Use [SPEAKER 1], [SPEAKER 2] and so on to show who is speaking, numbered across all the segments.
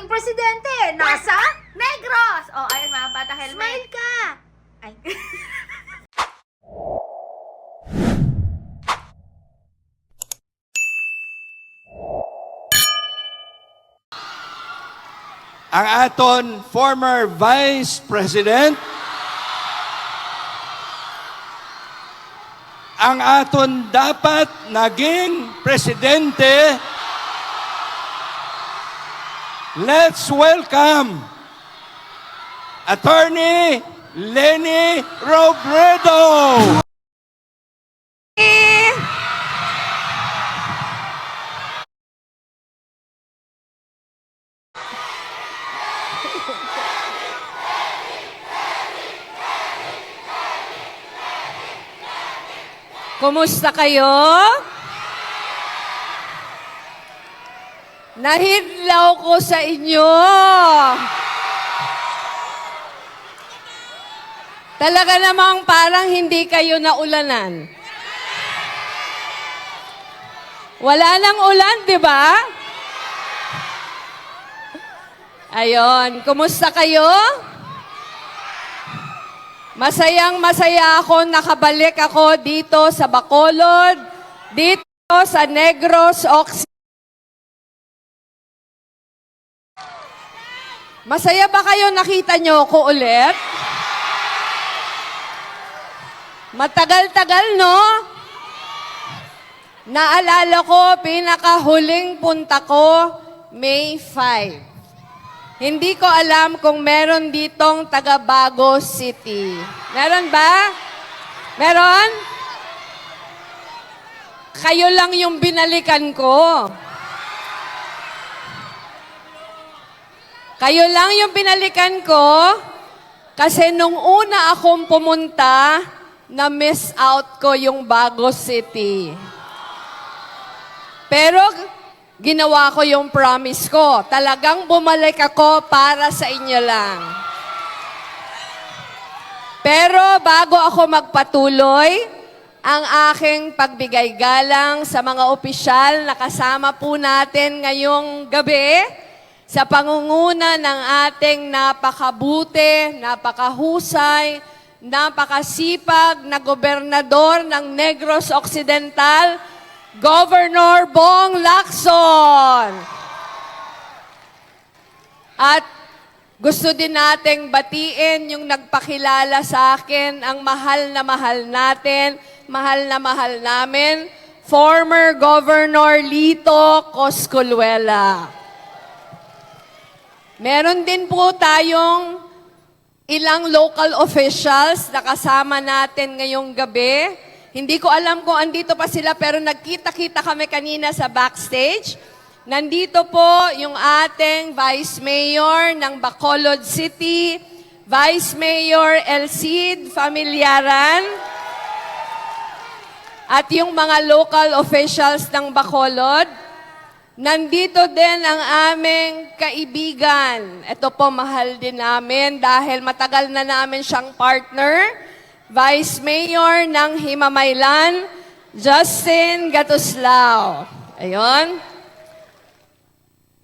[SPEAKER 1] ating presidente. Nasa?
[SPEAKER 2] Negros! Oh, ayun mga bata helmet.
[SPEAKER 1] Smile ka. Ay.
[SPEAKER 3] ang aton former Vice President, ang aton dapat naging presidente, let's welcome Attorney Lenny Robredo.
[SPEAKER 4] Kumusta kayo? Nahidlaw ko sa inyo. Talaga namang parang hindi kayo naulanan. Wala nang ulan, di ba? Ayon, kumusta kayo? Masayang masaya ako, nakabalik ako dito sa Bacolod, dito sa Negros Occidental. Masaya ba kayo nakita nyo ako ulit? Matagal-tagal, no? Naalala ko, pinakahuling punta ko, May 5. Hindi ko alam kung meron ditong taga Bago City. Meron ba? Meron? Kayo lang yung binalikan ko. Kayo lang yung binalikan ko kasi nung una akong pumunta, na-miss out ko yung Bago City. Pero ginawa ko yung promise ko. Talagang bumalik ako para sa inyo lang. Pero bago ako magpatuloy, ang aking pagbigay galang sa mga opisyal na kasama po natin ngayong gabi sa pangunguna ng ating napakabuti, napakahusay, napakasipag na gobernador ng Negros Occidental, Governor Bong Lacson. At gusto din nating batiin yung nagpakilala sa akin, ang mahal na mahal natin, mahal na mahal namin, former Governor Lito Coscoluela. Meron din po tayong ilang local officials na kasama natin ngayong gabi. Hindi ko alam kung andito pa sila pero nagkita-kita kami kanina sa backstage. Nandito po yung ating Vice Mayor ng Bacolod City, Vice Mayor Elcid Familiaran, at yung mga local officials ng Bacolod. Nandito din ang aming kaibigan. Ito po, mahal din namin dahil matagal na namin siyang partner. Vice Mayor ng Himamaylan, Justin Gatuslao. Ayon.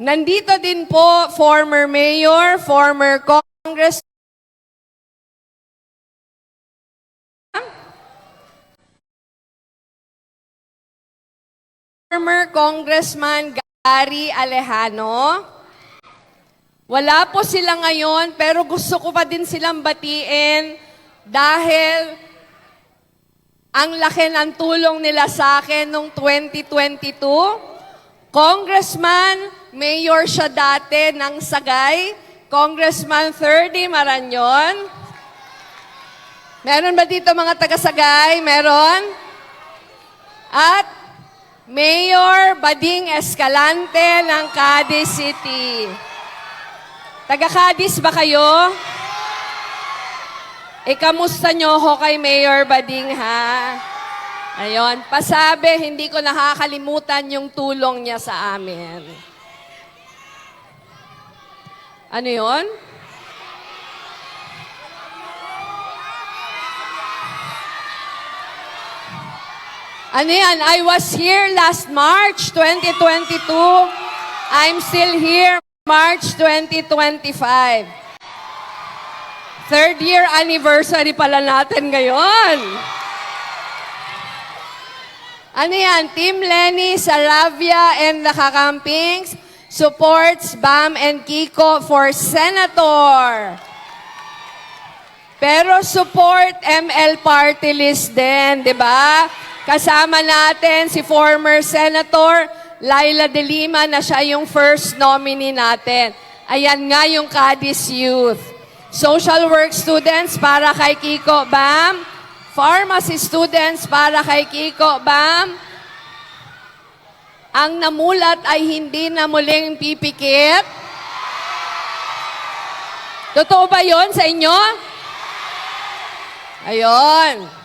[SPEAKER 4] Nandito din po, former Mayor, former Congress former Congressman Gary Alejano. Wala po sila ngayon, pero gusto ko pa din silang batiin dahil ang laki ng tulong nila sa akin noong 2022. Congressman, mayor siya dati ng Sagay. Congressman 30 Maranyon. Meron ba dito mga taga-Sagay? Meron? At Mayor Bading Escalante ng Cadiz City. Taga Cadiz ba kayo? Ikamusta nyo ho kay Mayor Bading, ha? Ayon, pasabi, hindi ko nakakalimutan yung tulong niya sa amin. Ano yon? Ano yan? I was here last March 2022. I'm still here. March 2025. Third year anniversary pala natin ngayon. Ano yan? Team Lenny, Saravia, and the Kakampings supports Bam and Kiko for Senator. Pero support ML Party List din, di ba? Kasama natin si former Senator Laila De Lima na siya yung first nominee natin. Ayan nga yung Cadiz Youth. Social work students para kay Kiko Bam. Pharmacy students para kay Kiko Bam. Ang namulat ay hindi na muling pipikit. Totoo ba yon sa inyo? Ayon.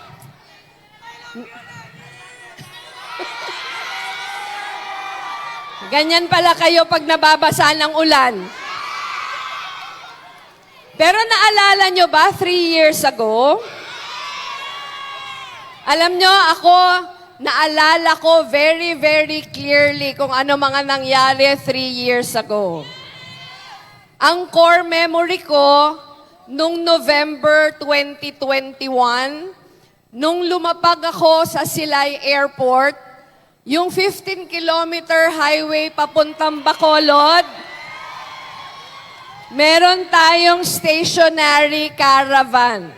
[SPEAKER 4] Ganyan pala kayo pag nababasa ng ulan. Pero naalala nyo ba, three years ago? Alam nyo, ako, naalala ko very, very clearly kung ano mga nangyari three years ago. Ang core memory ko, nung November 2021, nung lumapag ako sa Silay Airport, yung 15-kilometer highway papuntang Bacolod, meron tayong stationary caravan.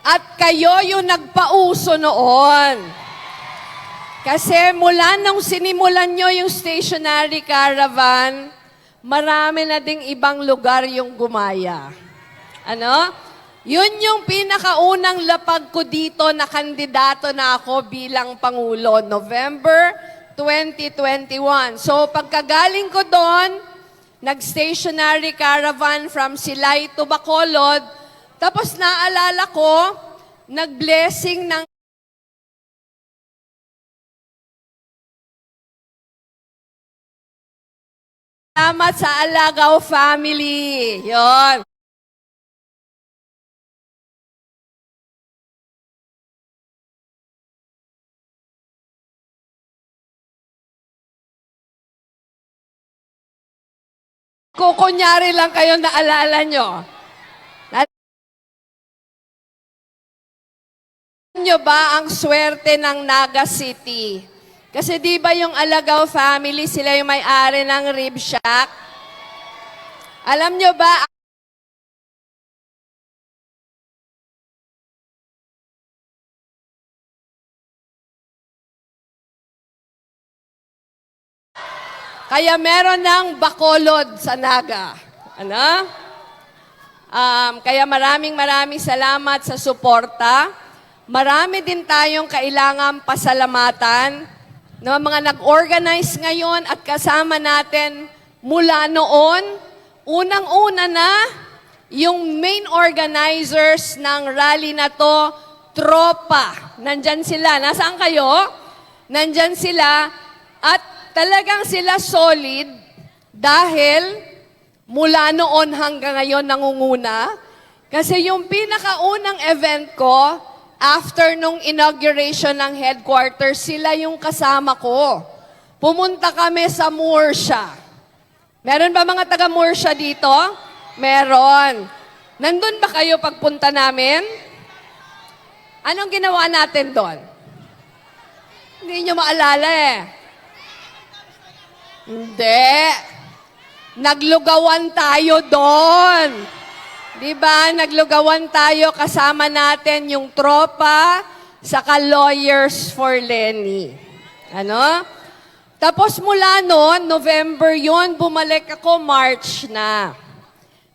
[SPEAKER 4] At kayo yung nagpauso noon. Kasi mula nung sinimulan nyo yung stationary caravan, marami na ding ibang lugar yung gumaya. Ano? Yun yung pinakaunang lapag ko dito na kandidato na ako bilang Pangulo, November 2021. So pagkagaling ko doon, nag-stationary caravan from Silay to Bacolod, tapos naalala ko, nag-blessing ng Salamat sa Alagaw family. Yon. Kukunyari lang kayo naalala nyo. Nyo ba ang swerte ng Naga City? Kasi di ba yung Alagaw family, sila yung may-ari ng rib shack? Alam nyo ba, kaya meron ng bakolod sa Naga. Ano? Um, kaya maraming maraming salamat sa suporta. Marami din tayong kailangang pasalamatan ng mga nag-organize ngayon at kasama natin mula noon. Unang-una na, yung main organizers ng rally na to, tropa. Nandyan sila. Nasaan kayo? Nandyan sila. At talagang sila solid dahil mula noon hanggang ngayon nangunguna. Kasi yung pinakaunang event ko, after nung inauguration ng headquarters, sila yung kasama ko. Pumunta kami sa Murcia. Meron ba mga taga Murcia dito? Meron. Nandun ba kayo pagpunta namin? Anong ginawa natin doon? Hindi nyo maalala eh. Hindi. Naglugawan tayo doon. Di ba? Naglugawan tayo kasama natin yung tropa saka lawyers for Lenny. Ano? Tapos mula noon, November yon bumalik ako March na.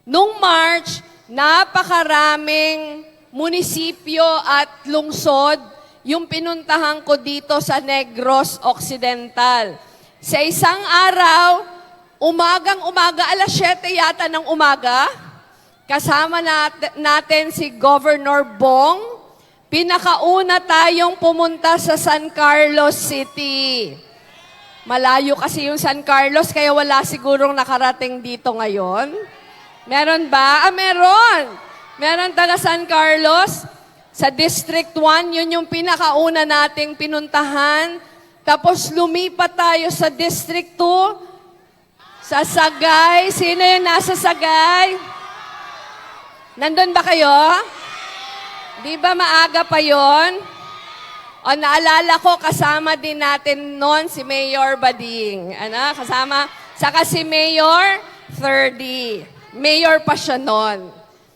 [SPEAKER 4] Nung March, napakaraming munisipyo at lungsod yung pinuntahan ko dito sa Negros Occidental. Sa isang araw, umagang-umaga, alas 7 yata ng umaga, kasama nat- natin si Governor Bong, pinakauna tayong pumunta sa San Carlos City. Malayo kasi yung San Carlos, kaya wala sigurong nakarating dito ngayon. Meron ba? Ah, meron! Meron taga San Carlos. Sa District 1, yun yung pinakauna nating pinuntahan. Tapos lumipat tayo sa District 2, Sa Sagay, sino yung nasa Sagay? Nandun ba kayo? Di ba maaga pa yon? O naalala ko, kasama din natin noon si Mayor Bading. Ano? Kasama, saka si Mayor 30. Mayor pa siya noon.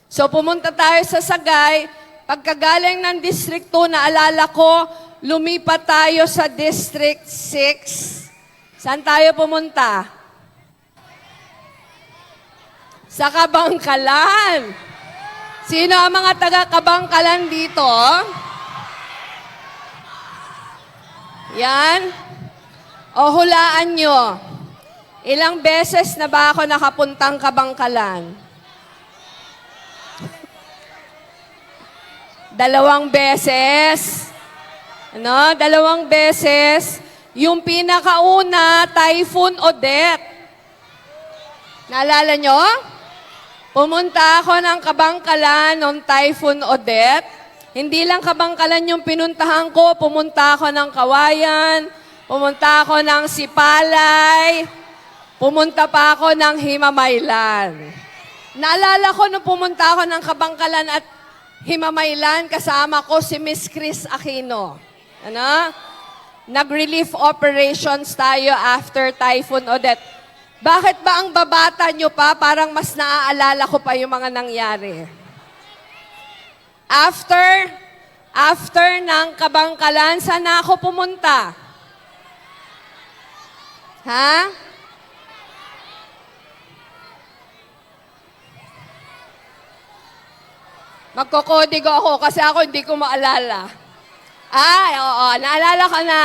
[SPEAKER 4] So pumunta tayo sa Sagay. Pagkagaling ng District 2, naalala ko, lumipat tayo sa District 6. Saan tayo pumunta? Sa Kabangkalan. Sino ang mga taga-Kabangkalan dito? Yan. O hulaan nyo. Ilang beses na ba ako nakapuntang Kabangkalan? Dalawang beses. Ano? Dalawang beses. Yung pinakauna, Typhoon Odette. Naalala nyo? Pumunta ako ng Kabangkalan noong Typhoon Odette. Hindi lang Kabangkalan yung pinuntahan ko, pumunta ako ng Kawayan, pumunta ako ng Sipalay, pumunta pa ako ng Himamaylan. Naalala ko nung pumunta ako ng Kabangkalan at Himamaylan, kasama ko si Miss Chris Aquino. Ano? Nag-relief operations tayo after Typhoon Odette. Bakit ba ang babata nyo pa, parang mas naaalala ko pa yung mga nangyari? After, after ng kabangkalan, saan ako pumunta? Ha? Magkokodigo ako kasi ako hindi ko maalala. Ay, oo, naalala ko na.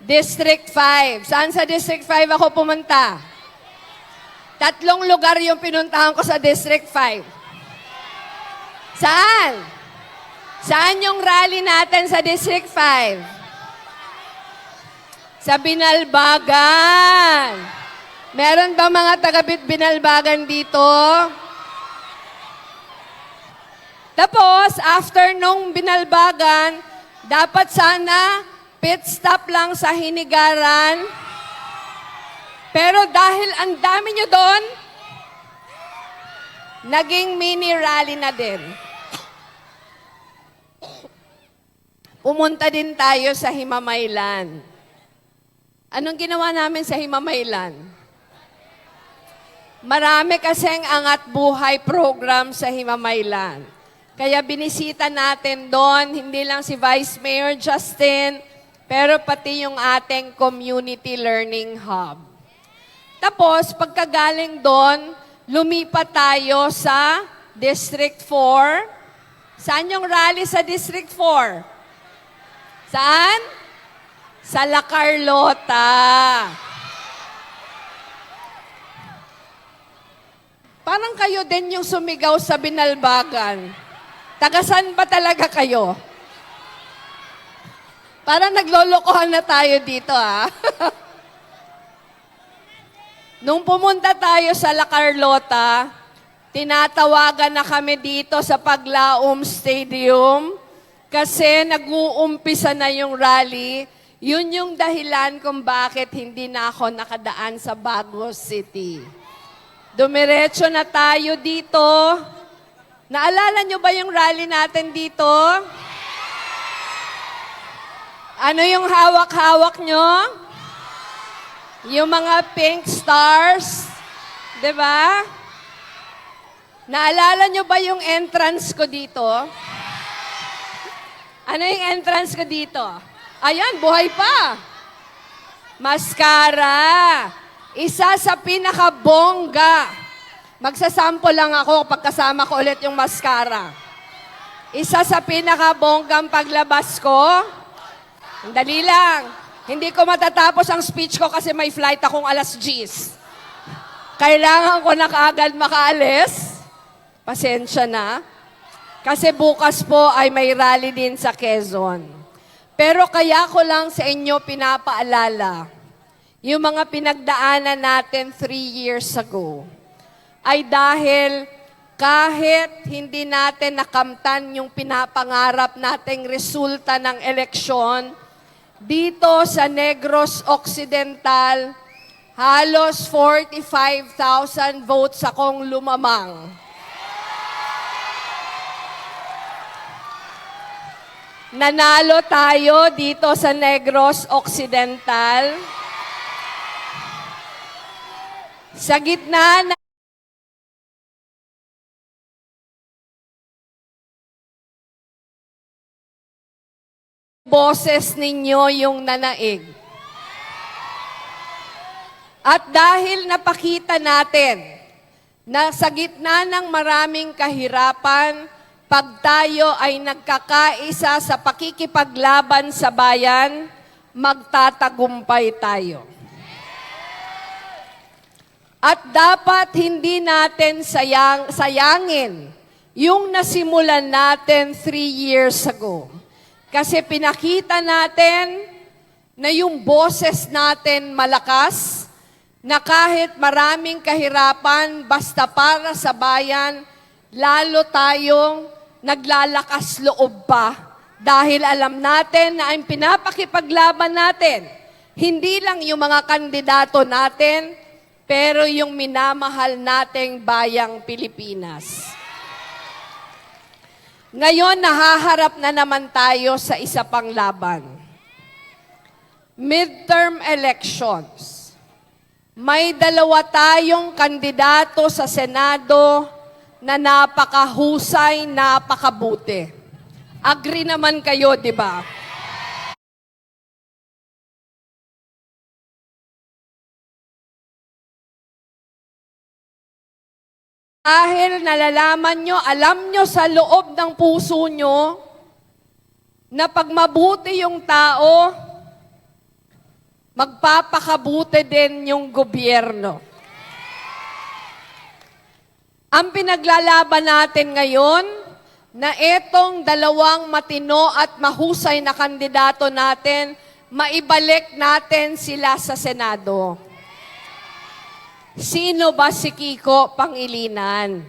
[SPEAKER 4] District 5. Saan sa District 5 ako pumunta? Tatlong lugar yung pinuntahan ko sa District 5. Saan? Saan yung rally natin sa District 5? Sa Binalbagan. Meron ba mga taga Binalbagan dito? Tapos, after nung Binalbagan, dapat sana pit stop lang sa Hinigaran. Pero dahil ang dami nyo doon, naging mini rally na din. Pumunta din tayo sa Himamaylan. Anong ginawa namin sa Himamaylan? Marami kasing angat buhay program sa Himamaylan. Kaya binisita natin doon, hindi lang si Vice Mayor Justin, pero pati yung ating Community Learning Hub. Tapos, pagkagaling doon, lumipat tayo sa District 4. Saan yung rally sa District 4? Saan? Sa La Carlota. Parang kayo din yung sumigaw sa binalbagan. Tagasan ba talaga kayo? Parang naglolokohan na tayo dito, ah. Nung pumunta tayo sa La Carlota, tinatawagan na kami dito sa Paglaom Stadium kasi nag-uumpisa na yung rally. Yun yung dahilan kung bakit hindi na ako nakadaan sa Baguio City. Dumiretso na tayo dito. Naalala nyo ba yung rally natin dito? Ano yung hawak-hawak nyo? Yung mga pink stars. ba? Naalala nyo ba yung entrance ko dito? Ano yung entrance ko dito? Ayan, buhay pa. Mascara. Isa sa pinakabongga. Magsasample lang ako pagkasama ko ulit yung mascara. Isa sa pinakabonggang paglabas ko. Dali lang. Hindi ko matatapos ang speech ko kasi may flight akong alas 10. Kailangan ko na kaagad makaalis. Pasensya na. Kasi bukas po ay may rally din sa Quezon. Pero kaya ko lang sa inyo pinapaalala, yung mga pinagdaanan natin three years ago, ay dahil kahit hindi natin nakamtan yung pinapangarap nating resulta ng eleksyon, dito sa Negros Occidental, Halos 45,000 votes akong lumamang. Nanalo tayo dito sa Negros Occidental. Sa gitna na boses ninyo yung nanaig. At dahil napakita natin na sa gitna ng maraming kahirapan, pag tayo ay nagkakaisa sa pakikipaglaban sa bayan, magtatagumpay tayo. At dapat hindi natin sayang, sayangin yung nasimulan natin three years ago. Kasi pinakita natin na yung boses natin malakas, na kahit maraming kahirapan, basta para sa bayan, lalo tayong naglalakas loob pa. Dahil alam natin na ang pinapakipaglaban natin, hindi lang yung mga kandidato natin, pero yung minamahal nating bayang Pilipinas. Ngayon, nahaharap na naman tayo sa isa pang laban. Midterm elections. May dalawa tayong kandidato sa Senado na napakahusay, napakabuti. Agree naman kayo, di ba? Dahil nalalaman nyo, alam nyo sa loob ng puso nyo, na pag mabuti yung tao, magpapakabuti din yung gobyerno. Ang pinaglalaban natin ngayon, na etong dalawang matino at mahusay na kandidato natin, maibalik natin sila sa Senado. Sino ba si Kiko Pangilinan?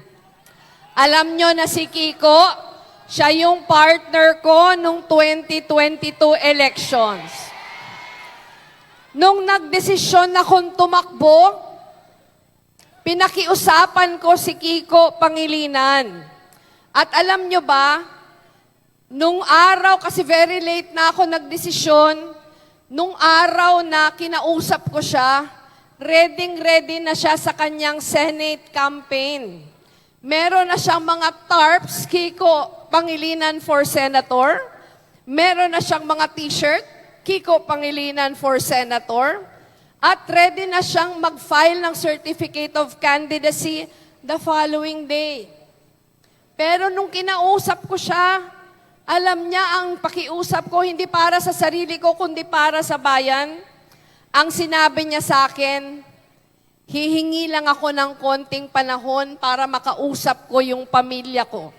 [SPEAKER 4] Alam nyo na si Kiko, siya yung partner ko nung 2022 elections. Nung nagdesisyon akong tumakbo, pinakiusapan ko si Kiko Pangilinan. At alam nyo ba, nung araw, kasi very late na ako nagdesisyon, nung araw na kinausap ko siya, ready-ready na siya sa kanyang Senate campaign. Meron na siyang mga tarps, Kiko Pangilinan for Senator. Meron na siyang mga t-shirt, Kiko Pangilinan for Senator. At ready na siyang mag-file ng Certificate of Candidacy the following day. Pero nung kinausap ko siya, alam niya ang pakiusap ko hindi para sa sarili ko, kundi para sa bayan. Ang sinabi niya sa akin, hihingi lang ako ng konting panahon para makausap ko yung pamilya ko.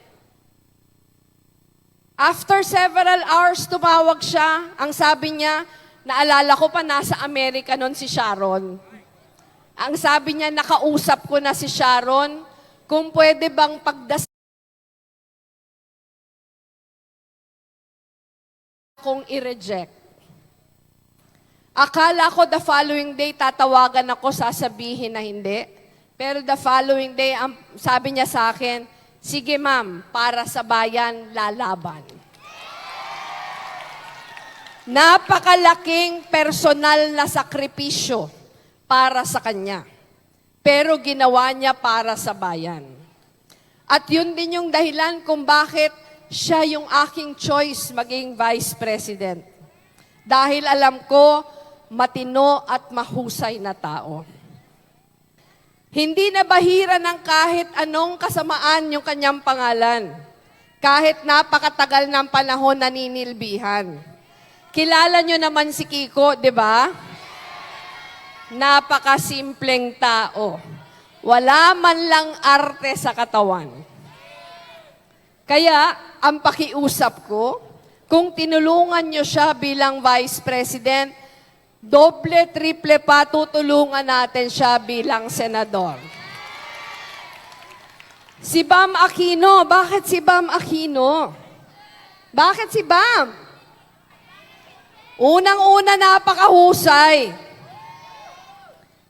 [SPEAKER 4] After several hours, tumawag siya. Ang sabi niya, naalala ko pa, nasa Amerika noon si Sharon. Ang sabi niya, nakausap ko na si Sharon, kung pwede bang pagdas kong i-reject. Akala ko the following day tatawagan ako, sasabihin na hindi. Pero the following day, ang, sabi niya sa akin, sige ma'am, para sa bayan, lalaban. Napakalaking personal na sakripisyo para sa kanya. Pero ginawa niya para sa bayan. At yun din yung dahilan kung bakit siya yung aking choice maging vice president. Dahil alam ko, matino at mahusay na tao. Hindi na bahira ng kahit anong kasamaan yung kanyang pangalan. Kahit napakatagal ng panahon naninilbihan. Kilala nyo naman si Kiko, di ba? Napakasimpleng tao. Wala man lang arte sa katawan. Kaya, ang pakiusap ko, kung tinulungan nyo siya bilang Vice President, doble, triple pa tutulungan natin siya bilang Senador. Si Bam Aquino, bakit si Bam Aquino? Bakit si Bam? Unang-una napakahusay.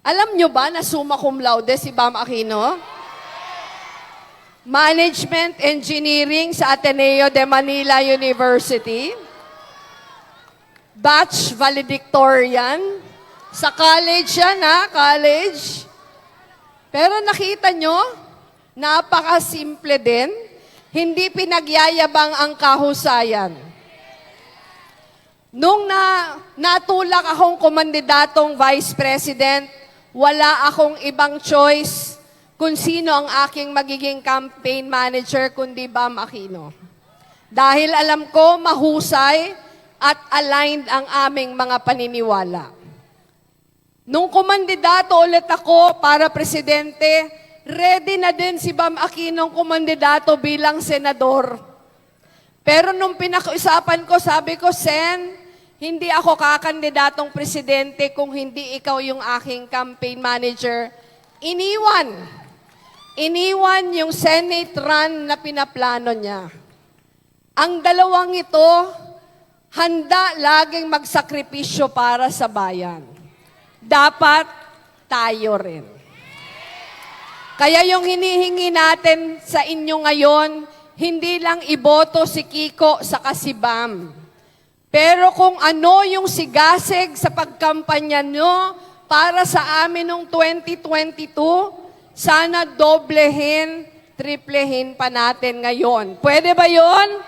[SPEAKER 4] Alam nyo ba na summa cum laude si Bam Aquino? Management Engineering sa Ateneo de Manila University. Batch valedictorian. Sa college yan, ha? College. Pero nakita nyo, napakasimple din. Hindi pinagyayabang ang kahusayan. Nung na, natulak akong kumandidatong vice president, wala akong ibang choice kung sino ang aking magiging campaign manager kundi Bam Aquino. Dahil alam ko mahusay at aligned ang aming mga paniniwala. Nung kumandidato ulit ako para presidente, ready na din si Bam Aquino kumandidato bilang senador. Pero nung pinag-usapan ko, sabi ko, Sen, hindi ako kakandidatong presidente kung hindi ikaw yung aking campaign manager. Iniwan. Iniwan yung Senate run na pinaplano niya. Ang dalawang ito, handa laging magsakripisyo para sa bayan. Dapat tayo rin. Kaya yung hinihingi natin sa inyo ngayon, hindi lang iboto si Kiko sa kasibam. Pero kung ano yung sigasig sa pagkampanya nyo para sa amin noong 2022, sana doblehin, triplehin pa natin ngayon. Pwede ba yon?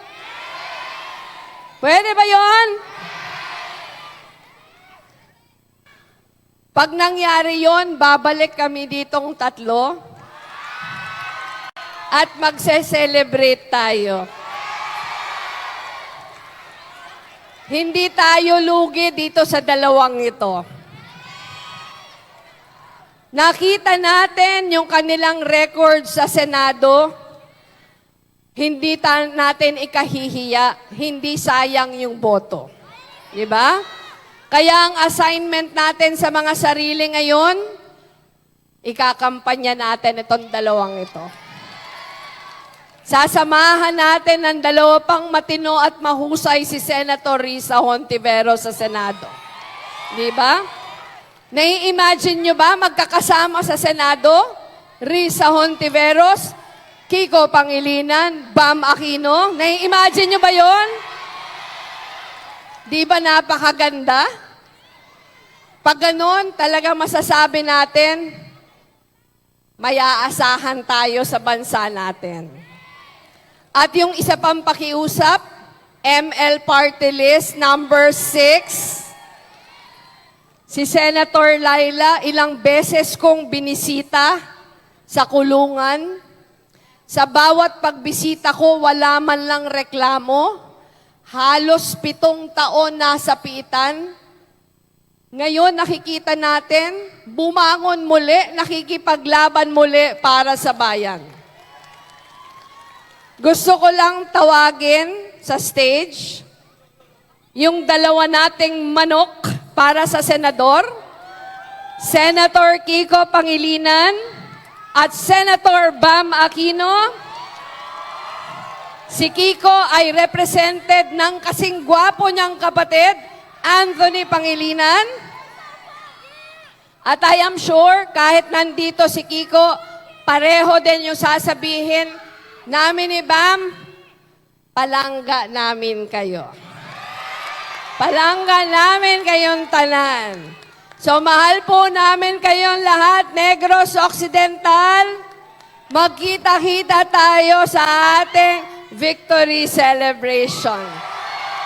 [SPEAKER 4] Pwede ba yon? Pag nangyari yon, babalik kami ditong tatlo at magse-celebrate tayo. Hindi tayo lugi dito sa dalawang ito. Nakita natin yung kanilang record sa Senado. Hindi natin ikahihiya, hindi sayang yung boto. Di ba? Kaya ang assignment natin sa mga sarili ngayon, ikakampanya natin itong dalawang ito. Sasamahan natin ang dalawa pang matino at mahusay si Senator Risa Hontivero sa Senado. Di ba? Nai-imagine nyo ba magkakasama sa Senado? Risa Hontiveros, Kiko Pangilinan, Bam Aquino. Nai-imagine nyo ba yon? Di ba napakaganda? Pag ganon, talaga masasabi natin, may aasahan tayo sa bansa natin. At yung isa pang pakiusap, ML Party List number 6, si Senator Laila, ilang beses kong binisita sa kulungan. Sa bawat pagbisita ko, wala man lang reklamo. Halos pitong taon nasa piitan. Ngayon nakikita natin, bumangon muli, nakikipaglaban muli para sa bayan. Gusto ko lang tawagin sa stage yung dalawa nating manok para sa senador, Senator Kiko Pangilinan at Senator Bam Aquino. Si Kiko ay represented ng kasing gwapo niyang kapatid, Anthony Pangilinan. At I am sure, kahit nandito si Kiko, pareho din yung sasabihin namin ni Bam, palangga namin kayo. Palangga namin kayong tanan. So mahal po namin kayong lahat, Negros Occidental. Magkita-kita tayo sa ating victory celebration.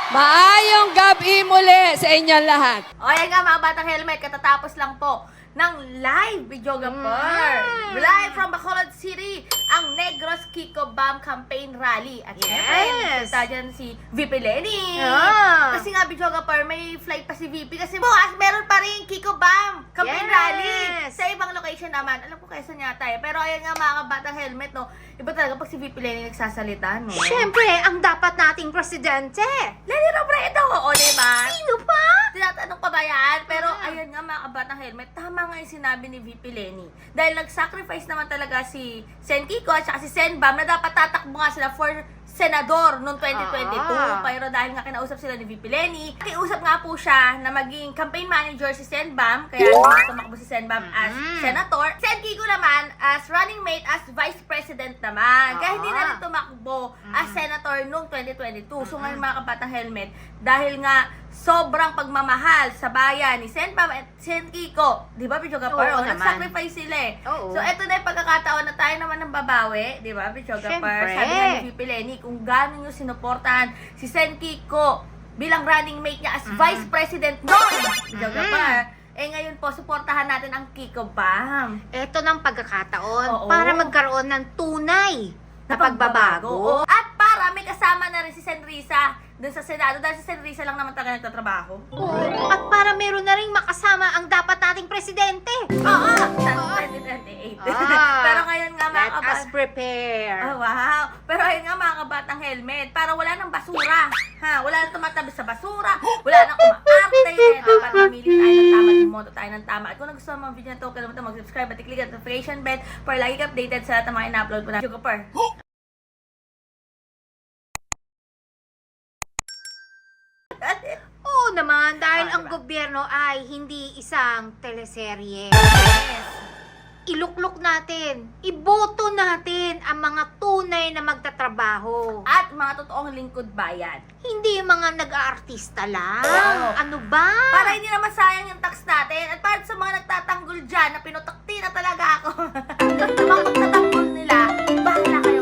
[SPEAKER 4] Maayong gabi muli sa inyong lahat.
[SPEAKER 2] O, yan nga mga batang helmet, katatapos lang po ng live videographer.
[SPEAKER 1] Mm.
[SPEAKER 2] Live from Bacolod City, ang Negros Kiko Bam Campaign Rally. At syempre,
[SPEAKER 1] Yes.
[SPEAKER 2] nakita dyan si VP Lenny.
[SPEAKER 1] Ah.
[SPEAKER 2] Kasi nga, videographer, may flight pa si VP. Kasi bukas, meron pa rin Kiko Bam Campaign
[SPEAKER 1] Yes.
[SPEAKER 2] Rally. Sa ibang location naman. Alam ko Quezon yata eh. Pero ayan nga mga kabatang helmet, no. Iba talaga pag si VP Lenny nagsasalita, no.
[SPEAKER 1] Siyempre, ang dapat nating presidente.
[SPEAKER 2] Lenny Robredo! O, diba?
[SPEAKER 1] Sino pa?
[SPEAKER 2] Tinatanong pa ba yan? Pero ayun nga mga kabatang helmet, tama nga yung sinabi ni VP Lenny. Dahil nag-sacrifice naman talaga si Sen Kiko at saka si Sen Bam na dapat tatakbo nga sila for senador noong 2022.
[SPEAKER 1] Ah.
[SPEAKER 2] Pero dahil nga kinausap sila ni VP Lenny, kiusap nga po siya na maging campaign manager si Sen Bam. Kaya tumakbo si Senbam as
[SPEAKER 1] Mhm.
[SPEAKER 2] senator. Sen Kiko naman as running mate as vice president naman. Kaya hindi na rin tumakbo as
[SPEAKER 1] Mhm.
[SPEAKER 2] senator noong 2022. So ngayon mga kabatang helmet, dahil nga sobrang pagmamahal sa bayan ni Senbam at Sen Kiko, di ba, Pichoga
[SPEAKER 1] Oo
[SPEAKER 2] Par? O,
[SPEAKER 1] naman.
[SPEAKER 2] nag-sacrifice sila eh.
[SPEAKER 1] Oo.
[SPEAKER 2] So, eto na yung pagkakataon na tayo naman ng babawi, di ba, Pichoga Par?
[SPEAKER 1] Syempre.
[SPEAKER 2] Sabi nga ni VP Lenny, kung gano'n nyo sinuportahan si Sen Kiko bilang running mate niya as vice president noon, Pichoga
[SPEAKER 1] Mhm.
[SPEAKER 2] Par. Eh ngayon po, suportahan natin ang Kiko Bam.
[SPEAKER 1] Ito ng pagkakataon
[SPEAKER 2] Oo.
[SPEAKER 1] para magkaroon ng tunay na pagbabago.
[SPEAKER 2] Oo. At para may kasama na rin si Sen Risa dun sa Senado dahil si Sen Risa lang naman talaga nagtatrabaho.
[SPEAKER 1] Oo. At para meron na rin makasama ang dapat nating presidente.
[SPEAKER 2] Oo! Sa 2028.
[SPEAKER 1] Ah.
[SPEAKER 2] Pero ngayon nga mga
[SPEAKER 1] Let us
[SPEAKER 2] kabat-
[SPEAKER 1] prepare.
[SPEAKER 2] Oh, wow. Pero ayun nga mga kabatang helmet, para wala nang basura. Ha, wala nang tumatabi sa basura, wala nang umaarte. Dapat mamili tayo ng tama, bumoto tayo ng tama. At kung nagustuhan mo ang video na to, kalimutan mag-subscribe at i-click ang notification bell para lagi ka updated sa lahat ng mga ina-upload ko na. Sugar
[SPEAKER 1] naman, dahil
[SPEAKER 2] Ah,
[SPEAKER 1] ang
[SPEAKER 2] diba?
[SPEAKER 1] gobyerno ay hindi isang teleserye. Iluklok natin, iboto natin ang mga tunay na magtatrabaho.
[SPEAKER 2] At mga totoong lingkod bayan.
[SPEAKER 1] Hindi yung mga nag-aartista lang.
[SPEAKER 2] Oo.
[SPEAKER 1] Ano ba?
[SPEAKER 2] Para hindi naman sayang yung tax natin. At para sa mga nagtatanggol dyan, na pinutakti na talaga ako. Yung mga pagtatanggol nila, bahala kayo.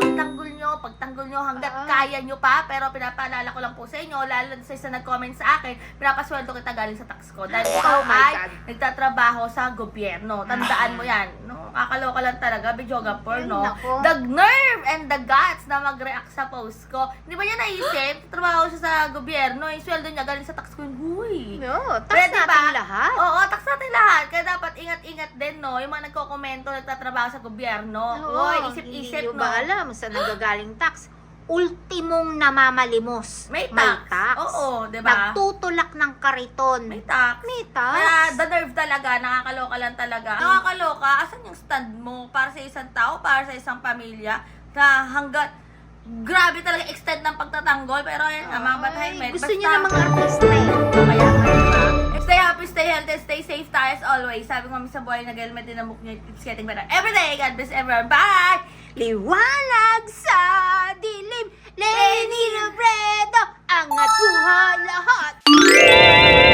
[SPEAKER 2] Pagtanggol nyo hanggat
[SPEAKER 1] Ah.
[SPEAKER 2] kaya nyo pa. Pero pinapaalala ko lang po sa inyo, lalo sa isa nag-comment sa akin, pinapasweldo kita galing sa tax ko. Dahil ikaw
[SPEAKER 1] Oh
[SPEAKER 2] ay
[SPEAKER 1] God.
[SPEAKER 2] nagtatrabaho sa gobyerno. Tandaan mo yan. No? Kakaloka lang talaga, Bidyoga por,
[SPEAKER 1] Ay,
[SPEAKER 2] no?
[SPEAKER 1] nako.
[SPEAKER 2] The nerve and the guts na mag-react sa post ko. Hindi ba niya naisip? Trabaho siya sa gobyerno, yung sweldo niya galing sa tax ko. Huy!
[SPEAKER 1] No, tax
[SPEAKER 2] Pwede
[SPEAKER 1] natin
[SPEAKER 2] ba?
[SPEAKER 1] lahat.
[SPEAKER 2] Oo, tax natin lahat. Kaya dapat ingat-ingat din, no? Yung mga nagkokomento, nagtatrabaho sa gobyerno.
[SPEAKER 1] Oo,
[SPEAKER 2] Uy, isip-isip,
[SPEAKER 1] hindi
[SPEAKER 2] no?
[SPEAKER 1] ba alam saan nagagaling tax? Ultimong namamalimos.
[SPEAKER 2] May tax. Oo, di ba?
[SPEAKER 1] Nagtutulak ng kariton.
[SPEAKER 2] May tax.
[SPEAKER 1] May tax.
[SPEAKER 2] Kaya the nerve talaga, nakakaloka lang talaga. Nakakaloka, asan yung stand mo para sa isang tao, para sa isang pamilya, na hanggat grabe talaga extend ng pagtatanggol. Pero nga, mga bata
[SPEAKER 1] Ay,
[SPEAKER 2] helmet.
[SPEAKER 1] Gusto niya ng mga artista eh.
[SPEAKER 2] Kaya up? Stay healthy, stay safe tayo as always. Sabi ko sa buhay, nag-helmet din ang book niyo. It's getting better every day. God bless everyone. Bye!
[SPEAKER 1] Liwanag sa dilim, Lenny Robredo, ang atuha lahat.